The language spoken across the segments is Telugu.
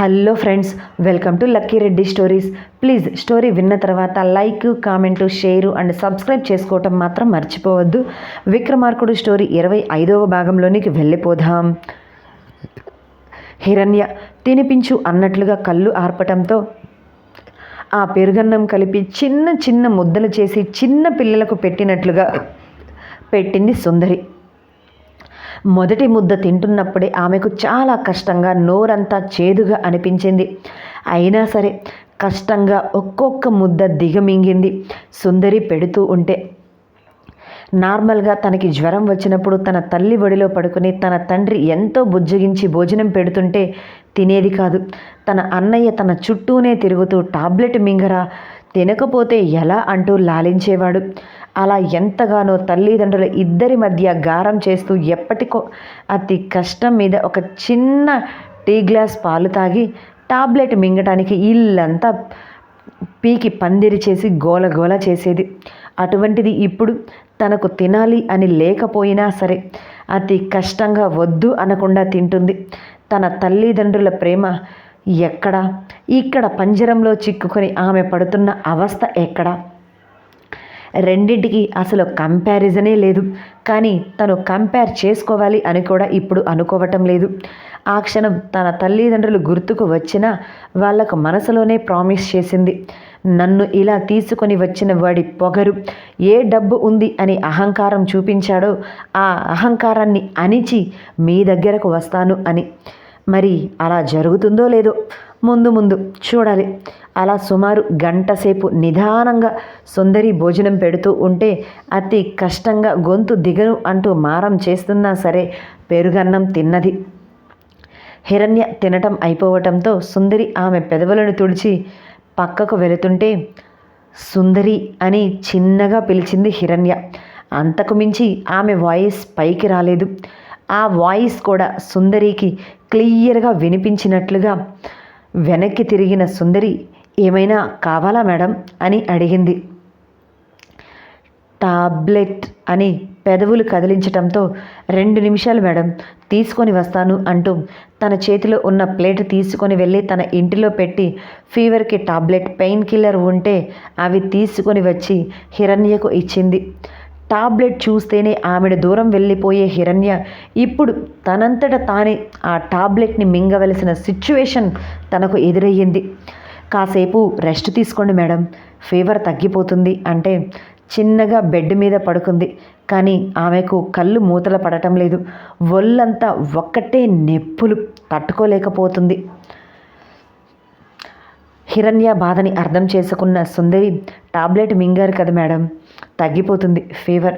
Hello friends welcome to Lucky Reddy stories. Please story విన్న తర్వాత like comment share and subscribe చేసుకోవటం మాత్రం మర్చిపోవద్దు. విక్రమార్కుడు స్టోరీ ఇరవై ఐదవ భాగంలోనికి వెళ్ళిపోదాం. హిరణ్య తినిపించు అన్నట్లుగా కళ్ళు ఆర్పటంతో ఆ పెరుగన్నం కలిపి చిన్న చిన్న ముద్దలు చేసి చిన్న పిల్లలకు పెట్టినట్లుగా పెట్టింది సుందరి. మొదటి ముద్ద తింటున్నప్పుడే ఆమెకు చాలా కష్టంగా నోరంతా చేదుగా అనిపించింది. అయినా సరే కష్టంగా ఒక్కొక్క ముద్ద దిగమింగింది. సుందరి పెడుతూ ఉంటే నార్మల్గా తనకి జ్వరం వచ్చినప్పుడు తన తల్లి ఒడిలో పడుకుని తన తండ్రి ఎంతో బుజ్జగించి భోజనం పెడుతుంటే తినేది కాదు. తన అన్నయ్య తన చుట్టూనే తిరుగుతూ టాబ్లెట్ మింగరా తినకపోతే ఎలా అంటూ లాలించేవాడు. అలా ఎంతగానో తల్లిదండ్రుల ఇద్దరి మధ్య గారం చేస్తూ ఎప్పటికో అతి కష్టం మీద ఒక చిన్న టీ గ్లాస్ పాలు తాగి టాబ్లెట్ మింగటానికి ఇల్లంతా పీకి పందిరి చేసి గోల గోల చేసేది. అటువంటిది ఇప్పుడు తనకు తినాలి అని లేకపోయినా సరే అతి కష్టంగా వద్దు అనకుండా తింటుంది. తన తల్లిదండ్రుల ప్రేమ ఎక్కడ? ఇక్కడ పంజరంలో చిక్కుకొని ఆమె పడుతున్న అవస్థ ఎక్కడ? రెండింటికి అసలు కంపారిజనే లేదు. కానీ తను కంపేర్ చేసుకోవాలి అని కూడా ఇప్పుడు అనుకోవటం లేదు. ఆ క్షణం తన తల్లిదండ్రులు గుర్తుకు వచ్చినా వాళ్ళకు మనసులోనే ప్రామిస్ చేసింది. నన్ను ఇలా తీసుకొని వచ్చిన వాడి పొగరు ఏ డబ్బు ఉంది అని అహంకారం చూపించాడో ఆ అహంకారాన్ని అణిచి మీ దగ్గరకు వస్తాను అని. మరి అలా జరుగుతుందో లేదో ముందు ముందు చూడాలి. అలా సుమారు గంట సేపు నిదానంగా సుందరి భోజనం పెడుతూ ఉంటే అతి కష్టంగా గొంతు దిగను అంటూ మారం చేస్తున్నా సరే పెరుగన్నం తిన్నది. హిరణ్య తినటం అయిపోవటంతో సుందరి ఆమె పెదవులను తుడిచి పక్కకు వెళుతుంటే సుందరి అని చిన్నగా పిలిచింది హిరణ్య. అంతకు మించి ఆమె వాయిస్ పైకి రాలేదు. ఆ వాయిస్ కూడా సుందరికి క్లియర్గా వినిపించినట్లుగా వెనక్కి తిరిగిన సుందరి ఏమైనా కావాలా మేడం? అని అడిగింది. టాబ్లెట్ అని పెదవులు కదిలించటంతో రెండు నిమిషాలు మేడం తీసుకొని వస్తాను అంటూ తన చేతిలో ఉన్న ప్లేట్ తీసుకొని వెళ్ళి తన ఇంటిలో పెట్టి ఫీవర్కి టాబ్లెట్ పెయిన్ కిల్లర్ ఉంటే అవి తీసుకొని వచ్చి హిరణ్యకు ఇచ్చింది. టాబ్లెట్ చూస్తేనే ఆమెను దూరం వెళ్ళిపోయే హిరణ్య ఇప్పుడు తనంతట తానే ఆ టాబ్లెట్ని మింగవలసిన సిచ్యువేషన్ తనకు ఎదురయ్యింది. కాసేపు రెస్ట్ తీసుకోండి మేడం ఫీవర్ తగ్గిపోతుంది అంటే చిన్నగా బెడ్ మీద పడుకుంది. కానీ ఆమెకు కళ్ళు మూతల పడటం లేదు. ఒళ్ళంతా ఒక్కటే నెప్పులు తట్టుకోలేకపోతుంది. హిరణ్య బాధని అర్థం చేసుకున్న సుందరి టాబ్లెట్ మింగారు కదా మేడం తగ్గిపోతుంది. ఫీవర్.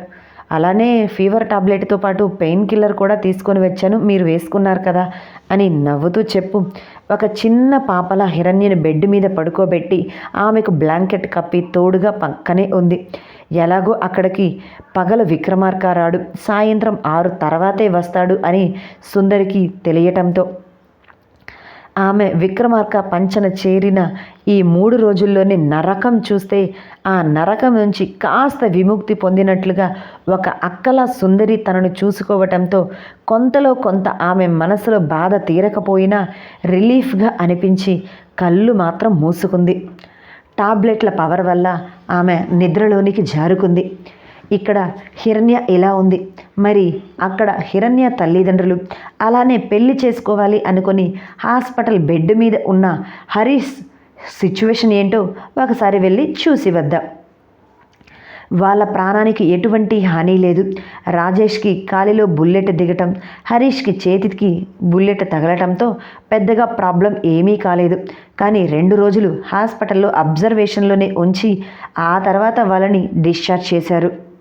అలానే ఫీవర్ టాబ్లెట్తో పాటు పెయిన్ కిల్లర్ కూడా తీసుకొని వచ్చాను. మీరు వేసుకున్నారు కదా అని నవ్వుతూ చెప్పు. ఒక చిన్న పాపల హిరణ్యని బెడ్ మీద పడుకోబెట్టి ఆమెకు బ్లాంకెట్ కప్పి తోడుగా పక్కనే ఉంది. ఎలాగో అక్కడికి పగల విక్రమార్క రాడు. సాయంత్రం ఆరు తర్వాతే వస్తాడు అని సుందరికి తెలియటంతో ఆమె విక్రమార్క పంచన చేరిన ఈ మూడు రోజుల్లోని నరకం చూస్తే ఆ నరకం నుంచి కాస్త విముక్తి పొందినట్లుగా ఒక అక్కల సుందరి తనను చూసుకోవటంతో కొంతలో కొంత ఆమె మనసులో బాధ తీరకపోయినా రిలీఫ్గా అనిపించి కళ్ళు మాత్రం మూసుకుంది. టాబ్లెట్ల పవర్ వల్ల ఆమె నిద్రలోనికి జారుకుంది. ఇక్కడ హిరణ్య ఇలా ఉంది. మరి అక్కడ హిరణ్య తల్లిదండ్రులు అలానే పెళ్ళి చేసుకోవాలి అనుకొని హాస్పిటల్ బెడ్ మీద ఉన్న హరీష్ సిచ్యువేషన్ ఏంటో ఒకసారి వెళ్ళి చూసి వద్దాం. వాళ్ళ ప్రాణానికి ఎటువంటి హాని లేదు. రాజేష్కి కాలిలో బుల్లెట్ దిగటం హరీష్కి చేతికి బుల్లెట్ తగలటంతో పెద్దగా ప్రాబ్లం ఏమీ కాలేదు. కానీ రెండు రోజులు హాస్పిటల్లో అబ్జర్వేషన్లోనే ఉంచి ఆ తర్వాత వాళ్ళని డిశ్చార్జ్ చేశారు.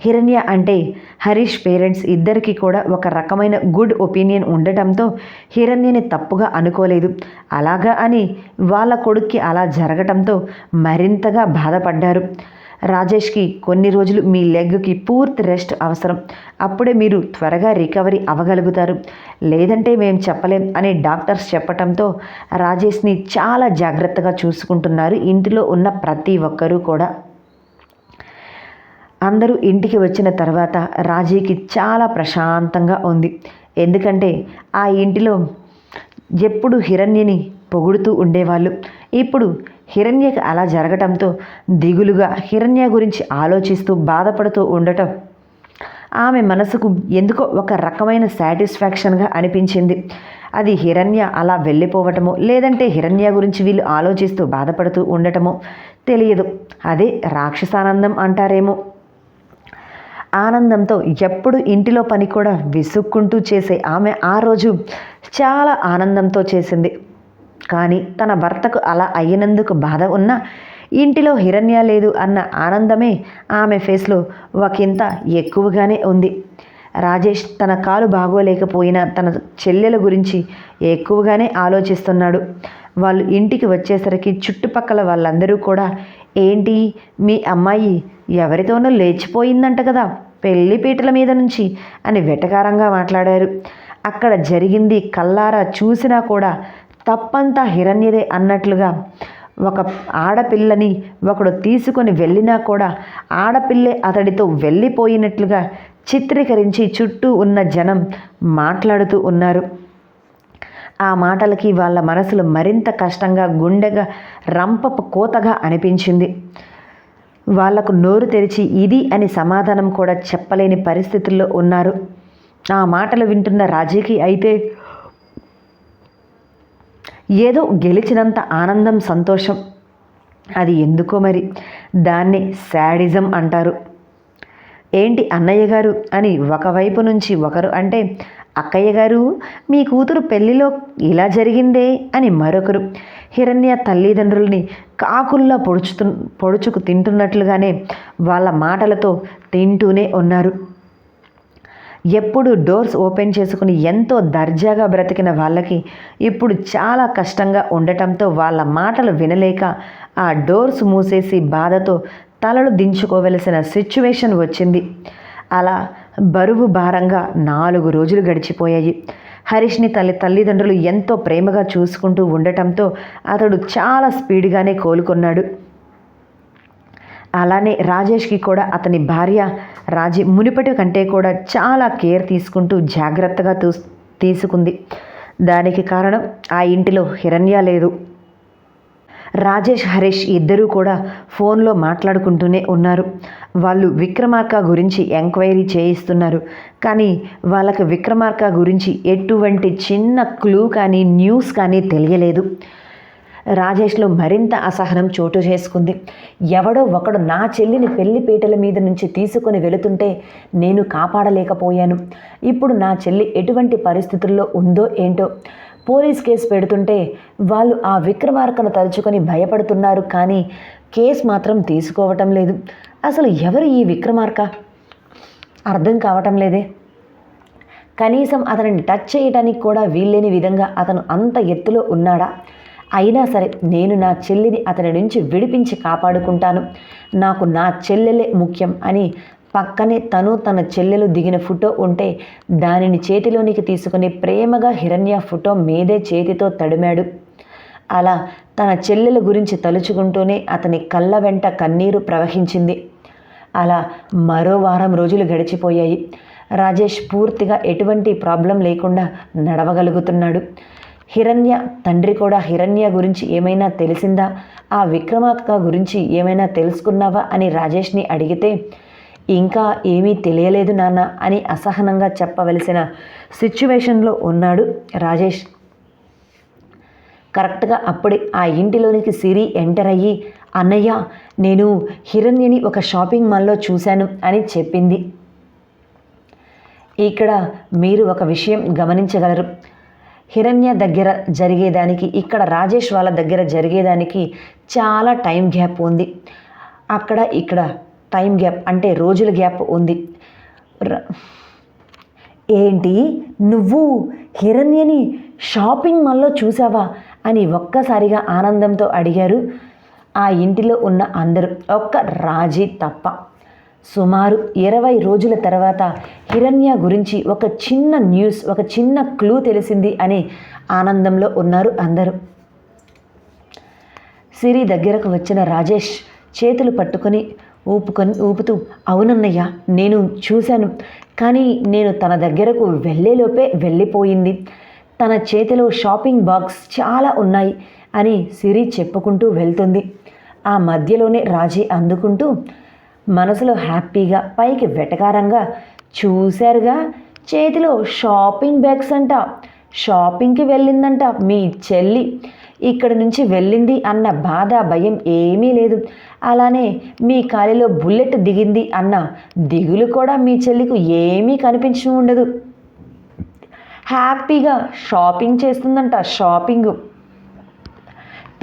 హిరణ్య అంటే హరీష్ పేరెంట్స్ ఇద్దరికీ కూడా ఒక రకమైన గుడ్ ఒపీనియన్ ఉండటంతో హిరణ్యని తప్పుగా అనుకోలేదు. అలాగా అని వాళ్ళ కొడుక్కి అలా జరగటంతో మరింతగా బాధపడ్డారు. రాజేష్కి కొన్ని రోజులు మీ లెగ్కి పూర్తి రెస్ట్ అవసరం. అప్పుడే మీరు త్వరగా రికవరీ అవ్వగలుగుతారు. లేదంటే మేము చెప్పలేం అని డాక్టర్స్ చెప్పటంతో రాజేష్ని చాలా జాగ్రత్తగా చూసుకుంటున్నారు ఇంటిలో ఉన్న ప్రతి ఒక్కరూ కూడా. అందరూ ఇంటికి వచ్చిన తర్వాత రాజీకి చాలా ప్రశాంతంగా ఉంది. ఎందుకంటే ఆ ఇంటిలో ఎప్పుడు హిరణ్యని పొగుడుతూ ఉండేవాళ్ళు. ఇప్పుడు హిరణ్యకి అలా జరగటంతో దిగులుగా హిరణ్య గురించి ఆలోచిస్తూ బాధపడుతూ ఉండటం ఆమె మనసుకు ఎందుకో ఒక రకమైన సాటిస్ఫాక్షన్గా అనిపించింది. అది హిరణ్య అలా వెళ్ళిపోవటమో లేదంటే హిరణ్య గురించి వీళ్ళు ఆలోచిస్తూ బాధపడుతూ ఉండటమో తెలియదు. అదే రాక్షసానందం అంటారేమో. ఆనందంతో ఎప్పుడు ఇంటిలో పని కూడా విసుక్కుంటూ చేసే ఆమె ఆ రోజు చాలా ఆనందంతో చేసింది. కానీ తన భర్తకు అలా అయినందుకు బాధ ఉన్నా ఇంటిలో హిరణ్య లేదు అన్న ఆనందమే ఆమె ఫేస్లో ఒకంత ఎక్కువగానే ఉంది. రాజేష్ తన కాలు బాగోలేకపోయినా తన చెల్లెల గురించి ఎక్కువగానే ఆలోచిస్తున్నాడు. వాళ్ళు ఇంటికి వచ్చేసరికి చుట్టుపక్కల వాళ్ళందరూ కూడా ఏంటి? మీ అమ్మాయి ఎవరితోనో లేచిపోయిందంట కదా పెళ్ళిపీటల మీద నుంచి అని వెటకారంగా మాట్లాడారు. అక్కడ జరిగింది కల్లారా చూసినా కూడా తప్పంతా హిరణ్యదే అన్నట్లుగా ఒక ఆడపిల్లని ఒకడు తీసుకొని వెళ్ళినా కూడా ఆడపిల్లే అతడితో వెళ్ళిపోయినట్లుగా చిత్రీకరించి చుట్టూ ఉన్న జనం మాట్లాడుతూ ఉన్నారు. ఆ మాటలకి వాళ్ళ మనసులు మరింత కష్టంగా గుండెగా రంపపు కోతగా అనిపించింది. వాళ్ళకు నోరు తెరిచి ఇది అని సమాధానం కూడా చెప్పలేని పరిస్థితుల్లో ఉన్నారు. ఆ మాటలు వింటున్న రాజీకి అయితే ఏదో గెలిచినంత ఆనందం సంతోషం. అది ఎందుకో మరి? దాన్ని శాడిజం అంటారు. ఏంటి అన్నయ్య గారు అని ఒకవైపు నుంచి ఒకరు అంటే అక్కయ్య గారు మీ కూతురు పెళ్ళిలో ఇలా జరిగిందే అని మరొకరు. హిరణ్య తల్లిదండ్రుల్ని కాకుల్లా పొడుచుతు పొడుచుకు తింటున్నట్లుగానే వాళ్ళ మాటలతో తింటూనే ఉన్నారు. ఎప్పుడు డోర్స్ ఓపెన్ చేసుకుని ఎంతో దర్జాగా బ్రతికిన వాళ్ళకి ఇప్పుడు చాలా కష్టంగా ఉండటంతో వాళ్ళ మాటలు వినలేక ఆ డోర్స్ మూసేసి బాధతో తలలు దించుకోవలసిన సిచ్యువేషన్ వచ్చింది. అలా బరువు భారంగా నాలుగు రోజులు గడిచిపోయాయి. హరీష్ని తల్లి తల్లిదండ్రులు ఎంతో ప్రేమగా చూసుకుంటూ ఉండటంతో అతడు చాలా స్పీడ్గానే కోలుకున్నాడు. అలానే రాజేష్కి కూడా అతని భార్య రాజీ మునిపటి కంటే కూడా చాలా కేర్ తీసుకుంటూ జాగ్రత్తగా తీసుకుంది. దానికి కారణం ఆ ఇంటిలో హిరణ్య లేదు. రాజేష్ హరీష్ ఇద్దరూ కూడా ఫోన్లో మాట్లాడుకుంటూనే ఉన్నారు. వాళ్ళు విక్రమార్క గురించి ఎంక్వైరీ చేయిస్తున్నారు. కానీ వాళ్ళకి విక్రమార్క గురించి ఎటువంటి చిన్న క్లూ కానీ న్యూస్ కానీ తెలియలేదు. రాజేష్లో మరింత అసహనం చోటు చేసుకుంది. ఎవడో ఒకడు నా చెల్లిని పెళ్ళిపీటల మీద నుంచి తీసుకొని వెళుతుంటే నేను కాపాడలేకపోయాను. ఇప్పుడు నా చెల్లి ఎటువంటి పరిస్థితుల్లో ఉందో ఏంటో పోలీస్ కేసు పెడుతుంటే వాళ్ళు ఆ విక్రమార్కను తలుచుకొని భయపడుతున్నారు కానీ కేసు మాత్రం తీసుకోవటం లేదు. అసలు ఎవరు ఈ విక్రమార్క? అర్థం కావటం లేదే. కనీసం అతనిని టచ్ చేయడానికి కూడా వీల్లేని విధంగా అతను అంత ఎత్తులో ఉన్నాడా? అయినా సరే నేను నా చెల్లిని అతని నుంచి విడిపించి కాపాడుకుంటాను. నాకు నా చెల్లెలే ముఖ్యం అని పక్కనే తను తన చెల్లెలు దిగిన ఫోటో ఉంటే దానిని చేతిలోనికి తీసుకుని ప్రేమగా హిరణ్య ఫోటో మీదే చేతితో తడిమాడు. అలా తన చెల్లెల గురించి తలుచుకుంటూనే అతని కళ్ళ వెంట కన్నీరు ప్రవహించింది. అలా మరో వారం రోజులు గడిచిపోయాయి. రాజేష్ పూర్తిగా ఎటువంటి ప్రాబ్లం లేకుండా నడవగలుగుతున్నాడు. హిరణ్య తండ్రి కూడా హిరణ్య గురించి ఏమైనా తెలిసిందా? ఆ విక్రమార్క గురించి ఏమైనా తెలుసుకున్నావా? అని రాజేష్ని అడిగితే ఇంకా ఏమీ తెలియలేదు నాన్న అని అసహనంగా చెప్పవలసిన సిచ్యువేషన్లో ఉన్నాడు రాజేష్. కరెక్ట్గా అప్పుడే ఆ ఇంటిలోనికి సిరి ఎంటర్ అయ్యి అన్నయ్య నేను హిరణ్యని ఒక షాపింగ్ మాల్లో చూశాను అని చెప్పింది. ఇక్కడ మీరు ఒక విషయం గమనించగలరు. హిరణ్య దగ్గర జరిగేదానికి ఇక్కడ రాజేష్ వాళ్ళ దగ్గర జరిగేదానికి చాలా టైం గ్యాప్ ఉంది. అక్కడ ఇక్కడ టైం గ్యాప్ అంటే రోజుల గ్యాప్ ఉంది. ర- ఏంటి? నువ్వు హిరణ్యని షాపింగ్ మాల్లో చూసావా? అని ఒక్కసారిగా ఆనందంతో అడిగారు ఆ ఇంటిలో ఉన్న అందరూ. ఒక్క రాజీ తప్ప. సుమారు ఇరవై రోజుల తర్వాత హిరణ్య గురించి ఒక చిన్న న్యూస్ ఒక చిన్న క్లూ తెలిసింది అని ఆనందంలో ఉన్నారు అందరూ. సిరి దగ్గరకు వచ్చిన రాజేష్ చేతులు పట్టుకొని ఊపుకొని ఊపుతూ అవునన్నయ్య నేను చూశాను. కానీ నేను తన దగ్గరకు వెళ్ళేలోపే వెళ్ళిపోయింది. తన చేతిలో షాపింగ్ బాక్స్ చాలా ఉన్నాయి అని సిరి చెప్పుకుంటూ వెళ్తుంది. ఆ మధ్యలోనే రాజీ అందుకుంటూ మనసులో హ్యాపీగా పైకి వెటకారంగా చూశారుగా చేతిలో షాపింగ్ బ్యాగ్స్ అంట షాపింగ్కి వెళ్ళిందంట మీ చెల్లి. ఇక్కడి నుంచి వెళ్ళింది అన్న బాధ భయం ఏమీ లేదు. అలానే మీ కాలిలో బుల్లెట్ దిగింది అన్న దిగులు కూడా మీ చెల్లికి ఏమీ కనిపించి ఉండదు. హ్యాపీగా షాపింగ్ చేస్తుందంట షాపింగ్.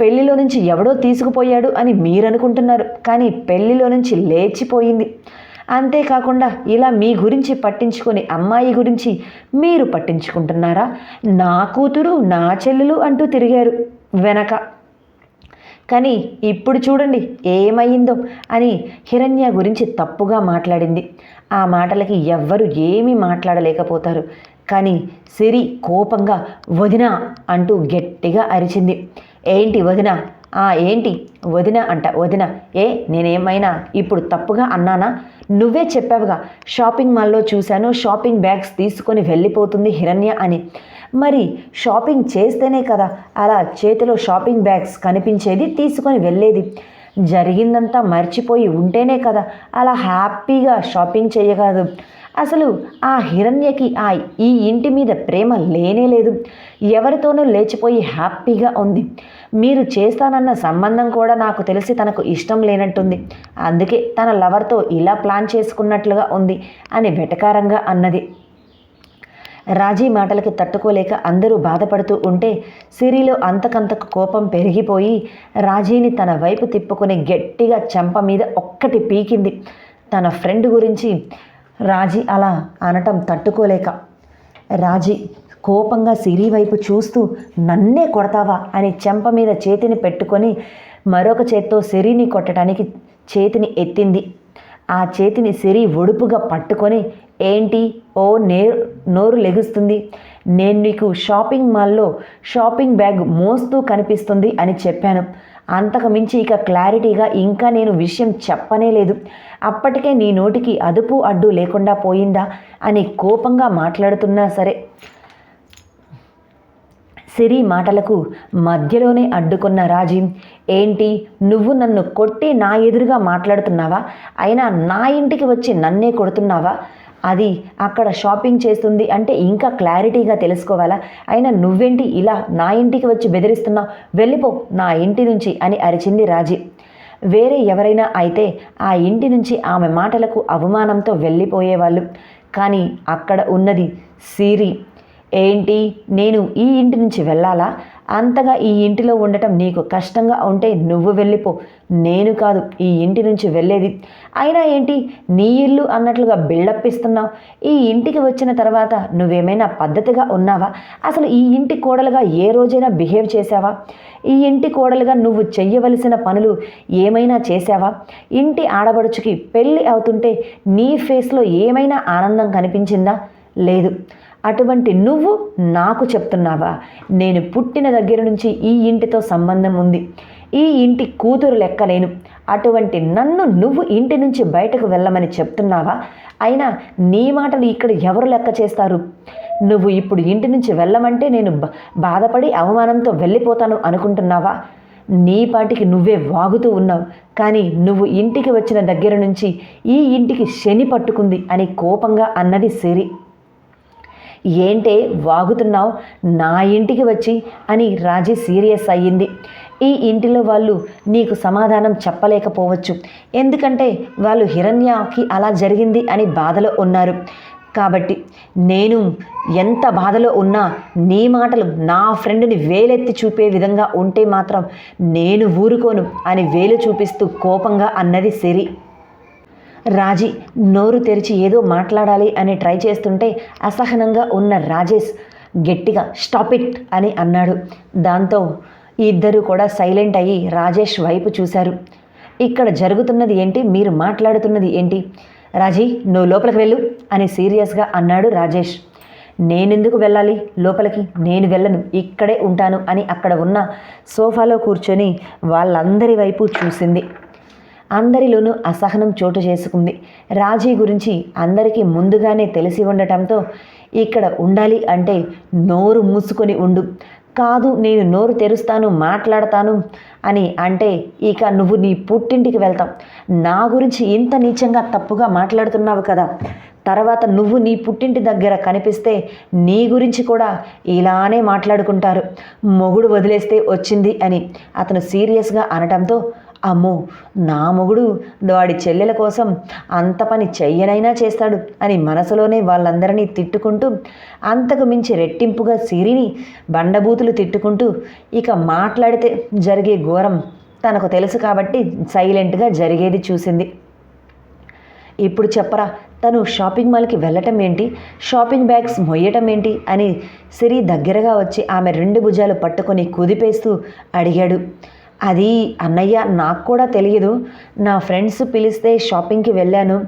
పెళ్ళిలో నుంచి ఎవడో తీసుకుపోయాడు అని మీరు అనుకుంటున్నారు కానీ పెళ్ళిలో నుంచి లేచిపోయింది. అంతేకాకుండా ఇలా మీ గురించి పట్టించుకొని అమ్మాయి గురించి మీరు పట్టించుకుంటున్నారా? నా కూతురు నా చెల్లెలు అంటూ తిరిగారు వెనక. కానీ ఇప్పుడు చూడండి ఏమైందో అని హిరణ్య గురించి తప్పుగా మాట్లాడింది. ఆ మాటలకి ఎవ్వరు ఏమీ మాట్లాడలేకపోతారు. కానీ సిరి కోపంగా వదిన అంటూ గట్టిగా అరిచింది. ఏంటి వదిన? ఆ ఏంటి? వదిన అంట వదిన. ఏ నేనేమైనా ఇప్పుడు తప్పుగా అన్నానా? నువ్వే చెప్పావుగా షాపింగ్ మాల్లో చూశాను షాపింగ్ బ్యాగ్స్ తీసుకొని వెళ్ళిపోతుంది హిరణ్య అని. మరి షాపింగ్ చేస్తేనే కదా అలా చేతిలో షాపింగ్ బ్యాగ్స్ కనిపించేది తీసుకొని వెళ్ళేది. జరిగిందంతా మర్చిపోయి ఉంటేనే కదా అలా హ్యాపీగా షాపింగ్ చేయగలదు. అసలు ఆ హిరణ్యకి ఆ ఈ ఇంటి మీద ప్రేమ లేనే లేదు. ఎవరితోనూ లేచిపోయి హ్యాపీగా ఉంది. మీరు చేస్తానన్న సంబంధం కూడా నాకు తెలిసి తనకు ఇష్టం లేనట్టుంది. అందుకే తన లవర్తో ఇలా ప్లాన్ చేసుకున్నట్లుగా ఉంది అని వెటకారంగా అన్నది. రాజీ మాటలకి తట్టుకోలేక అందరూ బాధపడుతూ ఉంటే సిరిలో అంతకంతకు కోపం పెరిగిపోయి రాజీని తన వైపు తిప్పుకుని గట్టిగా చెంప మీద ఒక్కటి పీకింది. తన ఫ్రెండ్ గురించి రాజీ అలా అనటం తట్టుకోలేక రాజీ కోపంగా సిరి వైపు చూస్తూ నన్నే కొడతావా? అని చెంప మీద చేతిని పెట్టుకొని మరొక చేత్తో సిరిని కొట్టడానికి చేతిని ఎత్తింది. ఆ చేతిని సిరి ఒడుపుగా పట్టుకొని ఏంటి? ఓ నేరు నోరు లెగుస్తుంది. నేను నీకు షాపింగ్ మాల్లో షాపింగ్ బ్యాగ్ మోస్తూ కనిపిస్తుంది అని చెప్పాను. అంతకు మించి ఇక క్లారిటీగా ఇంకా నేను విషయం చెప్పనే లేదు. అప్పటికే నీ నోటికి అదుపు అడ్డు లేకుండా పోయిందా అని కోపంగా మాట్లాడుతున్నా సరే. సిరి మాటలకు మధ్యలోనే అడ్డుకున్న రాజీ ఏంటి? నువ్వు నన్ను కొట్టి నా ఎదురుగా మాట్లాడుతున్నావా? అయినా నా ఇంటికి వచ్చి నన్నే కొడుతున్నావా? అది అక్కడ షాపింగ్ చేస్తుంది అంటే ఇంకా క్లారిటీగా తెలుసుకోవాలా? అయినా నువ్వేంటి ఇలా నా ఇంటికి వచ్చి బెదిరిస్తున్నావు వెళ్ళిపో నా ఇంటి నుంచి అని అరిచింది రాజీ. వేరే ఎవరైనా అయితే ఆ ఇంటి నుంచి ఆమె మాటలకు అవమానంతో వెళ్ళిపోయేవాళ్ళు. కానీ అక్కడ ఉన్నది సిరి. ఏంటి? నేను ఈ ఇంటి నుంచి వెళ్ళాలా? అంతగా ఈ ఇంటిలో ఉండటం నీకు కష్టంగా ఉంటే నువ్వు వెళ్ళిపో. నేను కాదు ఈ ఇంటి నుంచి వెళ్ళేది. అయినా ఏంటి? నీ ఇల్లు అన్నట్లుగా బిల్డప్ ఇస్తున్నావు. ఈ ఇంటికి వచ్చిన తర్వాత నువ్వేమైనా పద్ధతిగా ఉన్నావా? అసలు ఈ ఇంటి కోడలుగా ఏ రోజైనా బిహేవ్ చేసావా ఈ ఇంటి కోడలుగా నువ్వు చెయ్యవలసిన పనులు ఏమైనా చేసావా ఇంటి ఆడబడుచుకి పెళ్ళి అవుతుంటే నీ ఫేస్లో ఏమైనా ఆనందం కనిపించిందా? లేదు. అటువంటి నువ్వు నాకు చెప్తున్నావా? నేను పుట్టిన దగ్గర నుంచి ఈ ఇంటితో సంబంధం ఉంది. ఈ ఇంటి కూతురు లెక్క నేను. అటువంటి నన్ను నువ్వు ఇంటి నుంచి బయటకు వెళ్ళమని చెప్తున్నావా? అయినా నీ మాటలు ఇక్కడ ఎవరు లెక్క చేస్తారు? నువ్వు ఇప్పుడు ఇంటి నుంచి వెళ్ళమంటే నేను బాధపడి అవమానంతో వెళ్ళిపోతాను అనుకుంటున్నావా? నీ పాటికి నువ్వే వాగుతూ ఉన్నావు. కానీ నువ్వు ఇంటికి వచ్చిన దగ్గర నుంచి ఈ ఇంటికి శని పట్టుకుంది అని కోపంగా అన్నది సిరి. ఏంటే వాగుతున్నావు? నా ఇంటికి వచ్చి అని రాజీ సీరియస్ అయ్యింది. ఈ ఇంటిలో వాళ్ళు నీకు సమాధానం చెప్పలేకపోవచ్చు. ఎందుకంటే వాళ్ళు హిరణ్యకి అలా జరిగింది అని బాధలో ఉన్నారు. కాబట్టి నేను ఎంత బాధలో ఉన్నా నీ మాటలు నా ఫ్రెండ్ని వేలెత్తి చూపే విధంగా ఉంటే మాత్రం నేను ఊరుకోను అని వేలు చూపిస్తూ కోపంగా అన్నది సిరి. రాజీ నోరు తెరిచి ఏదో మాట్లాడాలి అని ట్రై చేస్తుంటే అసహనంగా ఉన్న రాజేష్ గట్టిగా స్టాప్ ఇట్ అని అన్నాడు. దాంతో ఇద్దరు కూడా సైలెంట్ అయ్యి రాజేష్ వైపు చూశారు. ఇక్కడ జరుగుతున్నది ఏంటి? మీరు మాట్లాడుతున్నది ఏంటి? రాజీ నువ్వు లోపలికి వెళ్ళు అని సీరియస్గా అన్నాడు రాజేష్. నేనెందుకు వెళ్ళాలి? లోపలికి? నేను వెళ్ళను. ఇక్కడే ఉంటాను అని అక్కడ ఉన్న సోఫాలో కూర్చొని వాళ్ళందరి వైపు చూసింది. అందరిలోనూ అసహనం చోటు చేసుకుంది. రాజీ గురించి అందరికీ ముందుగానే తెలిసి ఉండటంతో ఇక్కడ ఉండాలి అంటే నోరు మూసుకొని ఉండు. కాదు నేను నోరు తెరుస్తాను మాట్లాడతాను అని అంటే ఇక నువ్వు నీ పుట్టింటికి వెళ్తావు నా గురించి ఇంత నీచంగా తప్పుగా మాట్లాడుతున్నావు కదా. తర్వాత నువ్వు నీ పుట్టింటి దగ్గర కనిపిస్తే నీ గురించి కూడా ఇలానే మాట్లాడుకుంటారు. మొగుడు వదిలేస్తే వచ్చింది అని అతను సీరియస్గా అనటంతో అమ్మో నా మొగుడు వాడి చెల్లెల కోసం అంత పని చెయ్యనైనా చేస్తాడు అని మనసులోనే వాళ్ళందరినీ తిట్టుకుంటూ అంతకు మించి రెట్టింపుగా సిరిని బండబూతులు తిట్టుకుంటూ ఇక మాట్లాడితే జరిగే ఘోరం తనకు తెలుసు కాబట్టి సైలెంట్గా జరిగేది చూసింది. ఇప్పుడు చెప్పరా తను షాపింగ్ మాల్కి వెళ్ళటం ఏంటి? షాపింగ్ బ్యాగ్స్ మొయ్యటం ఏంటి? అని సిరి దగ్గరగా వచ్చి ఆమె రెండు భుజాలు పట్టుకొని కుదిపేస్తూ అడిగాడు. అది అన్నయ్య నాకు కూడా తెలియదు. నా ఫ్రెండ్స్ పిలిస్తే షాపింగ్కి వెళ్ళాను.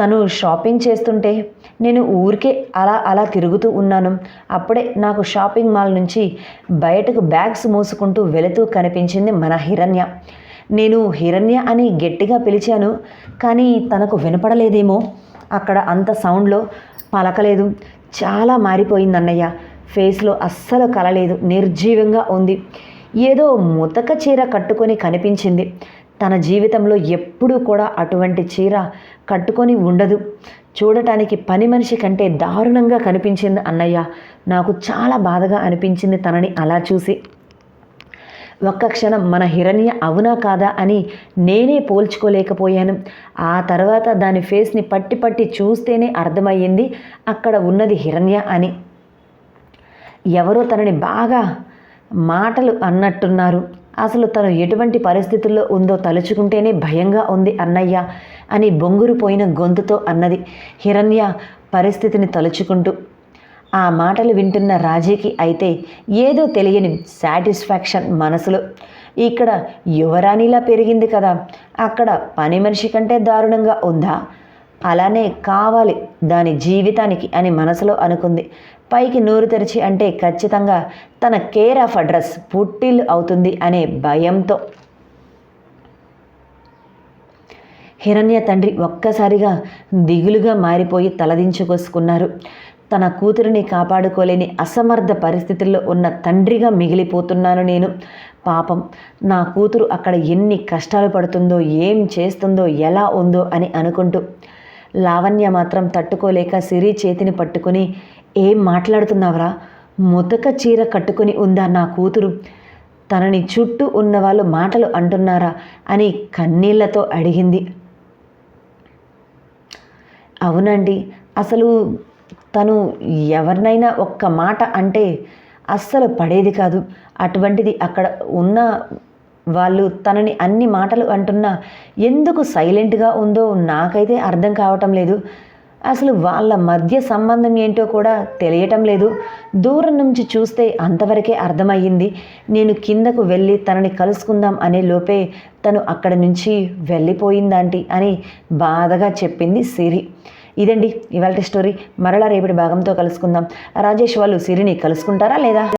తను షాపింగ్ చేస్తుంటే నేను ఊరికే అలా అలా తిరుగుతూ ఉన్నాను. అప్పుడే నాకు షాపింగ్ మాల్ నుంచి బయటకు బ్యాగ్స్ మోసుకుంటూ వెళుతూ కనిపించింది మన హిరణ్య. నేను హిరణ్య అని గట్టిగా పిలిచాను కానీ తనకు వినపడలేదేమో. అక్కడ అంత సౌండ్లో పలకలేదు. చాలా మారిపోయింది అన్నయ్య ఫేస్లో అస్సలు కలలేదు. నిర్జీవంగా ఉంది. ఏదో ముతక చీర కట్టుకొని కనిపించింది. తన జీవితంలో ఎప్పుడూ కూడా అటువంటి చీర కట్టుకొని ఉండదు. చూడటానికి పని మనిషి కంటే దారుణంగా కనిపించింది అన్నయ్య. నాకు చాలా బాధగా అనిపించింది తనని అలా చూసి. ఒక్క క్షణం మన హిరణ్య అవునా కాదా అని నేనే పోల్చుకోలేకపోయాను. ఆ తర్వాత దాని ఫేస్ని పట్టి పట్టి చూస్తేనే అర్థమయ్యింది అక్కడ ఉన్నది హిరణ్య అని. ఎవరో తనని బాగా మాటలు అన్నట్టున్నారు. అసలు తను ఎటువంటి పరిస్థితుల్లో ఉందో తలుచుకుంటేనే భయంగా ఉంది అన్నయ్య అని బొంగురుపోయిన గొంతుతో అన్నది. హిరణ్య పరిస్థితిని తలుచుకుంటూ ఆ మాటలు వింటున్న రాజీకి అయితే ఏదో తెలియని సాటిస్ఫాక్షన్ మనసులో ఇక్కడ యువరాణిలా పెరిగింది కదా అక్కడ పని మనిషి కంటే దారుణంగా ఉందా? అలానే కావాలి దాని జీవితానికి అని మనసులో అనుకుంది. పైకి నోరు తెరిచి అంటే ఖచ్చితంగా తన కేర్ ఆఫ్ అడ్రస్ పుట్టిల్ అవుతుంది అనే భయంతో. హిరణ్య తండ్రి ఒక్కసారిగా దిగులుగా మారిపోయి తలదించుకొసుకున్నారు తన కూతురిని కాపాడుకోలేని అసమర్థ పరిస్థితుల్లో ఉన్న తండ్రిగా మిగిలిపోతున్నాను నేను. పాపం నా కూతురు అక్కడ ఎన్ని కష్టాలు పడుతుందో ఏం చేస్తుందో ఎలా ఉందో అని అనుకుంటూ లావణ్య మాత్రం తట్టుకోలేక సిరి చేతిని పట్టుకుని ఏం మాట్లాడుతున్నావురా? ముతక చీర కట్టుకుని ఉందా నా కూతురు? తనని చుట్టూ ఉన్న వాళ్ళు మాటలు అంటున్నారా అని కన్నీళ్ళతో అడిగింది. అవునండి అసలు తను ఎవరినైనా ఒక్క మాట అంటే అస్సలు పడేది కాదు. అటువంటిది అక్కడ ఉన్న వాళ్ళు తనని అన్ని మాటలు అంటున్నా ఎందుకు సైలెంట్గా ఉందో నాకైతే అర్థం కావటం లేదు. అసలు వాళ్ళ మధ్య సంబంధం ఏంటో కూడా తెలియటం లేదు. దూరం నుంచి చూస్తే అంతవరకే అర్థమయ్యింది. నేను కిందకు వెళ్ళి తనని కలుసుకుందాం అనే లోపే తను అక్కడి నుంచి వెళ్ళిపోయిందంటి అని బాధగా చెప్పింది సిరి. ఇదండి ఇవాళ స్టోరీ. మరలా రేపటి భాగంతో కలుసుకుందాం. రాజేష్ వాళ్ళు సిరిని కలుసుకుంటారా లేదా?